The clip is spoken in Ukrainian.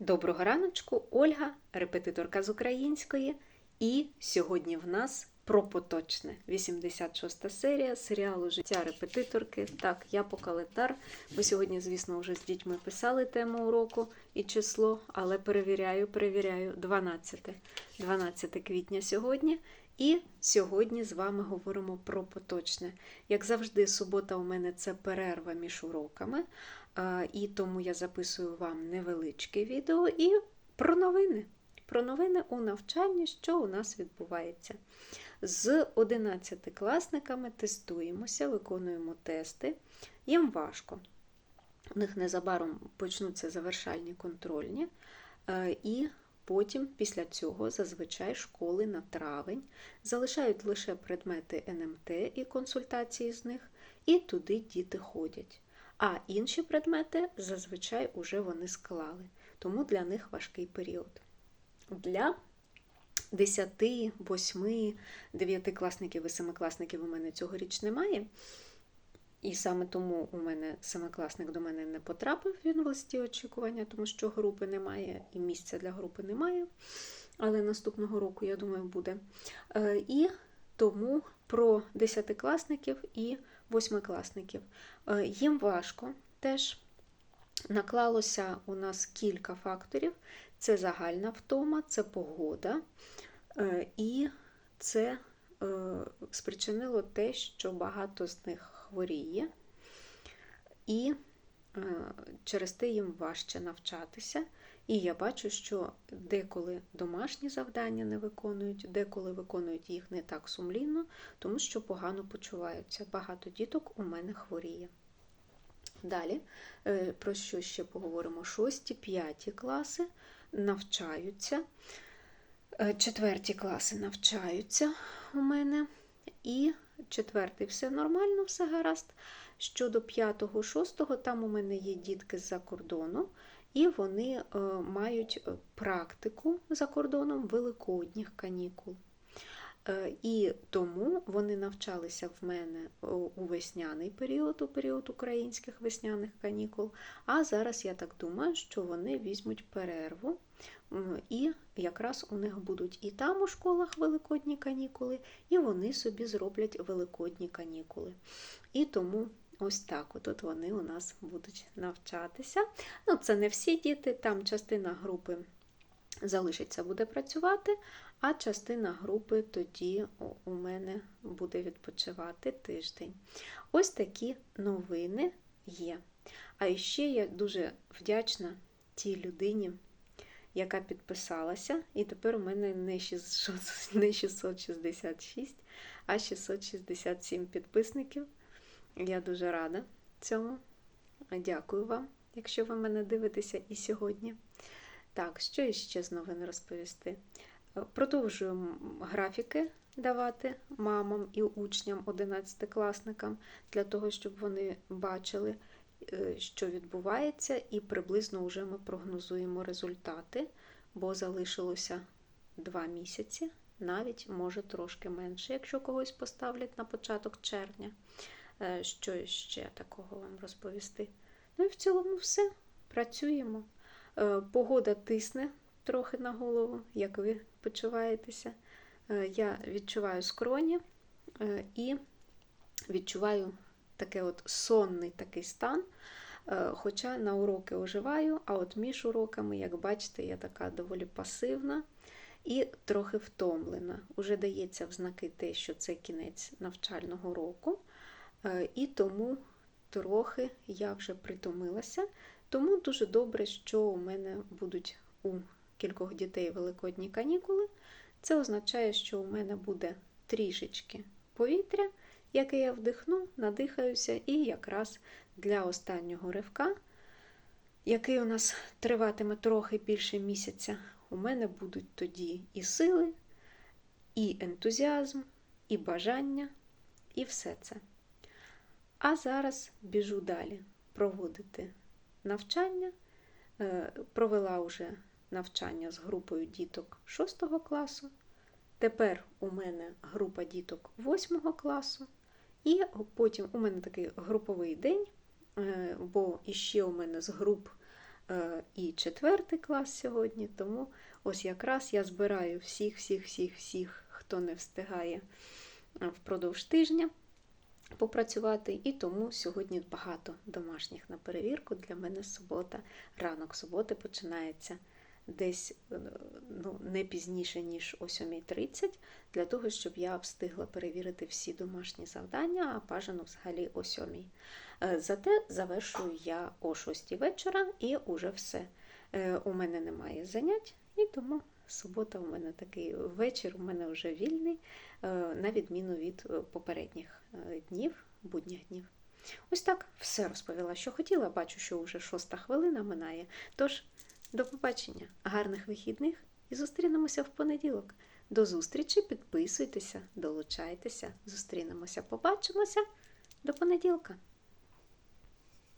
Доброго раночку, Ольга, репетиторка з української. І сьогодні в нас про поточне 86 серія серіалу Життя репетиторки. Так, я по календар. Ми сьогодні, звісно, вже з дітьми писали тему уроку і число, але перевіряю, перевіряю 12. 12 квітня сьогодні. І сьогодні з вами говоримо про поточне. Як завжди, субота у мене це перерва між уроками. І тому я записую вам невеличке відео і про новини. Про новини у навчанні, що у нас відбувається. З 11-класниками тестуємося, виконуємо тести. Їм важко. У них незабаром почнуться завершальні контрольні. Е, І потім, після цього, зазвичай школи на травень залишають лише предмети НМТ і консультації з них, і туди діти ходять. А інші предмети зазвичай уже вони склали, тому для них важкий період. Для 10, 8, 9 класників і 7 класників у мене цьогоріч немає. І саме тому у мене семикласник до мене не потрапив він в листі очікування, тому що групи немає і місця для групи немає. Але наступного року, я думаю, буде. Е, І тому про 10-класників і восьмикласників. Е, Їм важко теж наклалося у нас кілька факторів: це загальна втома, це погода, е, і це спричинило те, що багато з них хворіє, і е, через те їм важче навчатися. І я бачу, що деколи домашні завдання не виконують, деколи виконують їх не так сумлінно, тому що погано почуваються. Багато діток у мене хворіє. Далі, е, про що ще поговоримо? Шості, п'яті класи навчаються, Е, четверті класи навчаються у мене, і четвертий все нормально, все гаразд. Щодо п'ятого, шостого, там у мене є дітки з-за кордону, і вони е, мають е, практику за кордоном великодніх канікул. Е, І тому вони навчалися в мене у- у весняний період, у період українських весняних канікул. А зараз я так думаю, що вони візьмуть перерву, і якраз у них будуть і там у школах великодні канікули, і вони собі зроблять великодні канікули. І тому ось так от вони у нас будуть навчатися. Ну, це не всі діти, там частина групи залишиться, буде працювати, а частина групи тоді у- мене буде відпочивати тиждень. Ось такі новини є. А ще я дуже вдячна тій людині, яка підписалася, і тепер у мене не 666, а 667 підписників. Я дуже рада цьому. Дякую вам, якщо ви мене дивитеся і сьогодні. Так, що іще з новин розповісти? Е, Продовжуємо графіки давати мамам і учням 11-класникам для того, щоб вони бачили, е, що відбувається, і приблизно вже ми прогнозуємо результати, бо залишилося два місяці, навіть може трошки менше, якщо когось поставлять на початок червня. Е, Що ще такого вам розповісти? Ну і в цілому все. Працюємо. Е, Погода тисне трохи на голову, як ви почуваєтеся. Е, Я відчуваю скроні е, і відчуваю таке от сонний такий стан. Хоча на уроки оживаю, а от між уроками, як бачите, я така доволі пасивна і трохи втомлена. Уже дається в знаки те, що це кінець навчального року, і тому трохи я вже притомилася. Тому дуже добре, що у мене будуть у кількох дітей великодні канікули. Це означає, що у мене буде трішечки повітря, яке я вдихну, надихаюся, і якраз для останнього ривка, який у нас триватиме трохи більше місяця, у мене будуть тоді і сили, і ентузіазм, і бажання, і все це. А зараз біжу далі проводити навчання. Е, Провела вже навчання з групою діток 6 класу. Тепер у мене група діток 8 класу. І потім у мене такий груповий день, е, бо іще у мене з груп е, і четвертий клас сьогодні, тому ось якраз я збираю всіх, всіх, всіх, всіх, хто не встигає впродовж тижня попрацювати. І тому сьогодні багато домашніх на перевірку. Для мене субота, ранок суботи починається десь е, ну, не пізніше, ніж о 7.30, для того, щоб я встигла перевірити всі домашні завдання, а бажано взагалі о 7. Е, Зате завершую я о 6 вечора і уже все. Е, У мене немає занять, і тому субота у мене такий вечір, у мене вже вільний, е, на відміну від е, попередніх е, днів, будніх днів. Ось так все розповіла, що хотіла. Бачу, що вже шоста хвилина минає. Тож, до побачення, гарних вихідних і зустрінемося в понеділок. До зустрічі, підписуйтеся, долучайтеся, зустрінемося, побачимося. До понеділка.